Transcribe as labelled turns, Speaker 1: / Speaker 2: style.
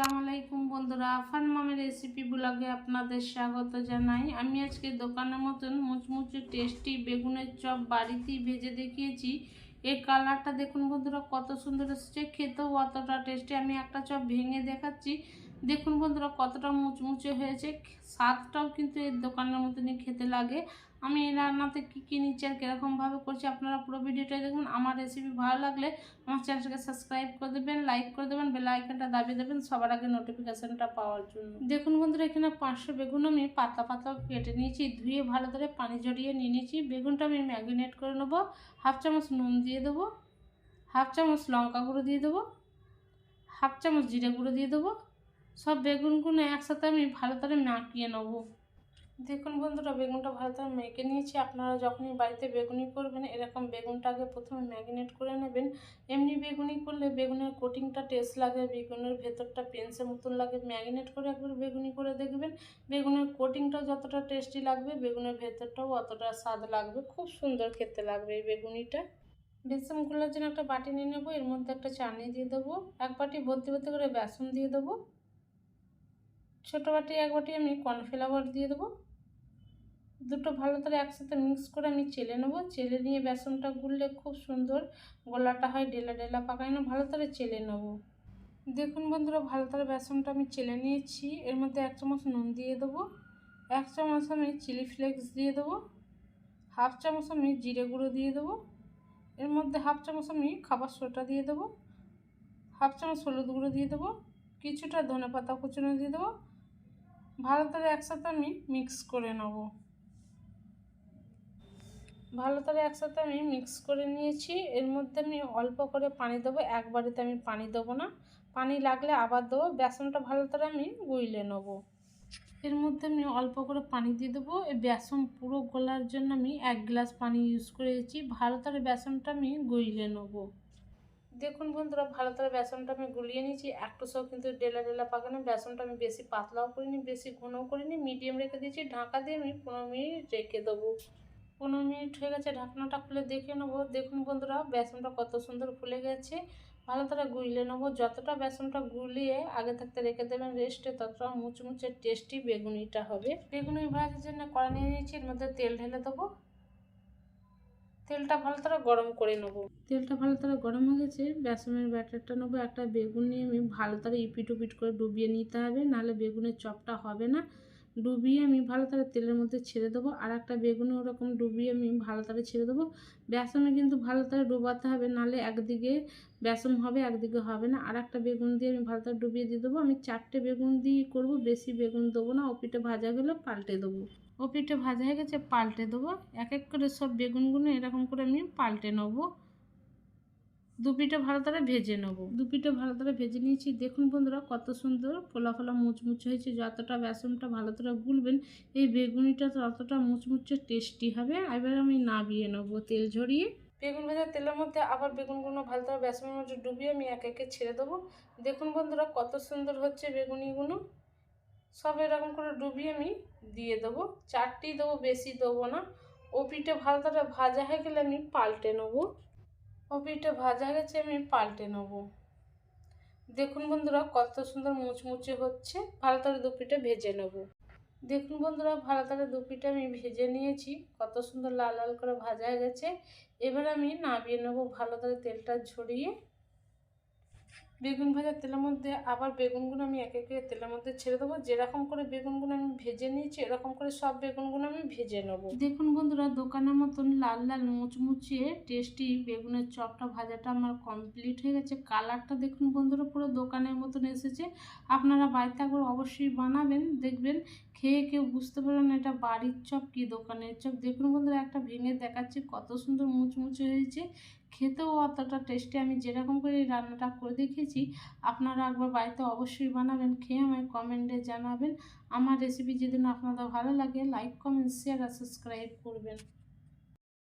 Speaker 1: আসসালামু আলাইকুম বন্ধুরা, আফান মামের রেসিপি ব্লগে আপনাদের স্বাগত জানাই। আমি আজকে দোকানের মতন মুচমুচে টেস্টি বেগুনের চপ বাড়িতেই ভেজে দেখিয়েছি। এই কালারটা দেখুন বন্ধুরা, কত সুন্দর এসেছে। খেতেও অতটা টেস্টি আমি একটা চপ ভেঙে দেখাচ্ছি। দেখুন বন্ধুরা, কতটা মুচমুচে হয়েছে। স্বাদটাও কিন্তু এই দোকানের মতনই খেতে লাগে। আমি এই রান্নাতে কী কী নিচ্ছি আর কীরকমভাবে করছি আপনারা পুরো ভিডিওটাই দেখুন। আমার রেসিপি ভালো লাগলে আমার চ্যানেলটাকে সাবস্ক্রাইব করে দেবেন লাইক করে দেবেন বেল আইকনটা দাবিয়ে দেবেন সবার আগে নোটিফিকেশানটা পাওয়ার জন্য। দেখুন বন্ধুরা, এখানে পাঁচশো বেগুন আমি পাতা পাতা কেটে নিয়েছি, ধুয়ে ভালো করে পানি জড়িয়ে নিয়ে নিয়েছি। বেগুনটা আমি ম্যাগিনেট করে নেব, হাফ চামচ নুন দিয়ে দেবো, হাফ চামচ লঙ্কা গুঁড়ো দিয়ে দেবো, হাফ চামচ জিরে গুঁড়ো দিয়ে দেবো। সব বেগুনগুলো একসাথে আমি ভালো করে মাখিয়ে নেব। দেখুন বন্ধুরা, বেগুনটা ভালো করে মেখে নিয়েছি। আপনারা যখনই বাড়িতে বেগুনি করবেন, এরকম বেগুনটাকে প্রথমে ম্যাগিনেট করে নেবেন। এমনি বেগুনি করলে বেগুনের কোটিংটা টেস্ট লাগে, বেগুনের ভেতরটা পেন্সের মতন লাগে। ম্যাগিনেট করে একবার বেগুনি করে দেখবেন, বেগুনের কোটিংটাও যতটা টেস্টি লাগবে, বেগুনের ভেতরটাও অতটা স্বাদ লাগবে। খুব সুন্দর খেতে লাগবে এই বেগুনিটা। বেসনগুলোর জন্য একটা বাটি নিয়ে নেব, এর মধ্যে একটা চাটনি দিয়ে দেবো। এক বাটি ভর্তি ভর্তি করে বেসন দিয়ে দেবো। ছোটো বাটি, এক বাটি আমি কর্নফ্লাওয়ার দিয়ে দেবো। দুটো ভালো করে একসাথে মিক্স করে আমি চেলে নেব। চেলে নিয়ে বেসনটা গুললে খুব সুন্দর গোলাটা হয়, ডেলা ডেলা পাকায় না, ভালো করে চেলে নেব। দেখুন বন্ধুরা, ভালো করে বেসনটা আমি চেলে নিয়েছি। এর মধ্যে এক চামচ নুন দিয়ে দেবো, এক চামচ আমি চিলি ফ্লেক্স দিয়ে দেবো, হাফ চামচ আমি জিরে গুঁড়ো দিয়ে দেবো, এর মধ্যে হাফ চামচ আমি খাবার সোটা দিয়ে দেবো, হাফ চামচ হলুদ গুঁড়ো দিয়ে দেবো, কিছুটা ধনে পাতা কুচুনো দিয়ে দেবো। ভালো করে একসাথে আমি মিক্স করে নেব। ভালো করে একসাথে আমি মিক্স করে নিয়েছি। এর মধ্যে আমি অল্প করে পানি দেবো। একবারেতে আমি পানি দেবো না। পানি লাগলে আবার দেবো। বেসনটা ভালো করে আমি গুইলে নেব। এর মধ্যে আমি অল্প করে পানি দিয়ে দেবো। এই বেসন পুরো গলার জন্য আমি এক গ্লাস পানি ইউজ করেছি। ভালো করে বেসনটা আমি গুইলে নেব। দেখুন বন্ধুরা, ভালো করে বেসনটা আমি গুলিয়ে নিয়েছি। একটু সব কিন্তু ডেলা ডেলা পাকানো বেসনটা আমি বেশি পাতলাও করিনি, বেশি ঘনও করিনি। মিডিয়াম রেখে দিয়েছি। ঢাকা দিয়ে আমি পনেরো মিনিট রেখে দেবো। পনেরো মিনিট হয়ে গেছে, ঢাকনাটা খুলে দেখে নেব। দেখুন বন্ধুরা, বেসনটা কত সুন্দর ফুলে গেছে। ভালো করে গুলিয়ে নেব। যতটা বেসনটা গুলিয়ে আগে থাকতে রেখে দেবেন রেস্টে ততটা মুচমুচে টেস্টি বেগুনিটা হবে। বেগুনি ভাজার জন্য কড়া নিয়ে নিয়েছি, এর মধ্যে তেল ঢেলে দেবো। তেলটা ভালো করে গরম করে নেব। তেলটা ভালো করে গরম হয়ে গেছে, বেসনের ব্যাটারটা নেব। একটা বেগুন নিয়ে আমি ভালো করে ইপিট উপিট করে ডুবিয়ে নিতে হবে, নাহলে বেগুনের চপটা হবে না। ডুবিয়ে আমি ভালো করে তেলের মধ্যে ছেড়ে দেবো। আর একটা বেগুনে ওরকম ডুবিয়ে আমি ভালো করে ছেড়ে দেবো। বেসনে কিন্তু ভালো করে ডুবাতে হবে, নালে একদিকে বেসন হবে, একদিকে হবে না। আর একটা বেগুন দিয়ে আমি ভালো করে ডুবিয়ে দিয়ে দেবো। আমি চারটে বেগুন দিয়ে করব, বেশি বেগুন দেবো না। ওপিটে ভাজা গেলে পাল্টে দেবো। ওপিটে ভাজা হয়ে গেছে, পাল্টে দেবো। এক এক করে সব বেগুনগুলো এরকম করে আমি পাল্টে নেব। দু পিঠে ভালো করে ভেজে নেব। দু পিঠে ভালো করে ভেজে নিয়েছি। দেখুন বন্ধুরা, কত সুন্দর ফোলা ফোলা মুচমুচে হয়েছে। যতটা বেসনটা ভালো করে গুলবেন, এই বেগুনিটা ততটা মুচমুচে টেস্টি হবে। এবার আমি নাবিয়ে নেব তেল ঝরিয়ে। বেগুন ভাজা তেলের মধ্যে আবার বেগুনগুলো ভালো করে বেসনের মধ্যে ডুবিয়ে আমি এক একে ছেড়ে দেবো। দেখুন বন্ধুরা, কত সুন্দর হচ্ছে বেগুনিগুলো। সব এরকম করে ডুবিয়ে আমি দিয়ে দেবো। চারটি দেবো, বেশি দেবো না। ও পিঠে ভালো করে ভাজা হয়ে গেলে আমি পাল্টে নেব। পিঠে ভাজা গেছে আমি পাল্টে নেব। দেখুন বন্ধুরা, কত সুন্দর মুচমুচে হচ্ছে। ভালো করে দুপিটা ভেজে নেব। দেখুন বন্ধুরা ভালো করে দুপিটা আমি ভেজে নিয়েছি। কত সুন্দর লাল লাল করে ভাজা গেছে। এবার আমি নামিয়ে নেব ভালো করে তেলটা ঝরিয়ে। বেগুন ভাজার তেলের মধ্যে আবার বেগুনগুলো আমি এক একে তেলের মধ্যে ছেড়ে দেবো। যেরকম করে বেগুনগুলো আমি ভেজে নিয়েছি, এরকম করে সব বেগুনগুলো আমি ভেজে নেব। দেখুন বন্ধুরা, দোকানের মতন লাল লাল মুচমুচিয়ে টেস্টি বেগুনের চপটা ভাজাটা আমার কমপ্লিট হয়ে গেছে। কালারটা দেখুন বন্ধুরা, পুরো দোকানের মতন এসেছে। আপনারা বাড়িতে একবার অবশ্যই বানাবেন, দেখবেন খেয়ে কেউ বুঝতে পারবেন এটা বাড়ির চপ কি, দোকানের চপ। দেখুন বন্ধুরা, একটা ভেঙে দেখাচ্ছি, কত সুন্দর মুচমুচে হয়েছে। খেতেও অতটা টেস্টি আমি যেরকম করে রান্নাটা করে দেখিয়েছি আপনারা একবার বাড়িতে অবশ্যই বানাবেন, খেয়ে আমায় কমেন্টে জানাবেন। আমার রেসিপি যদি আপনাদের ভালো লাগে লাইক কমেন্ট শেয়ার আর সাবস্ক্রাইব করবেন।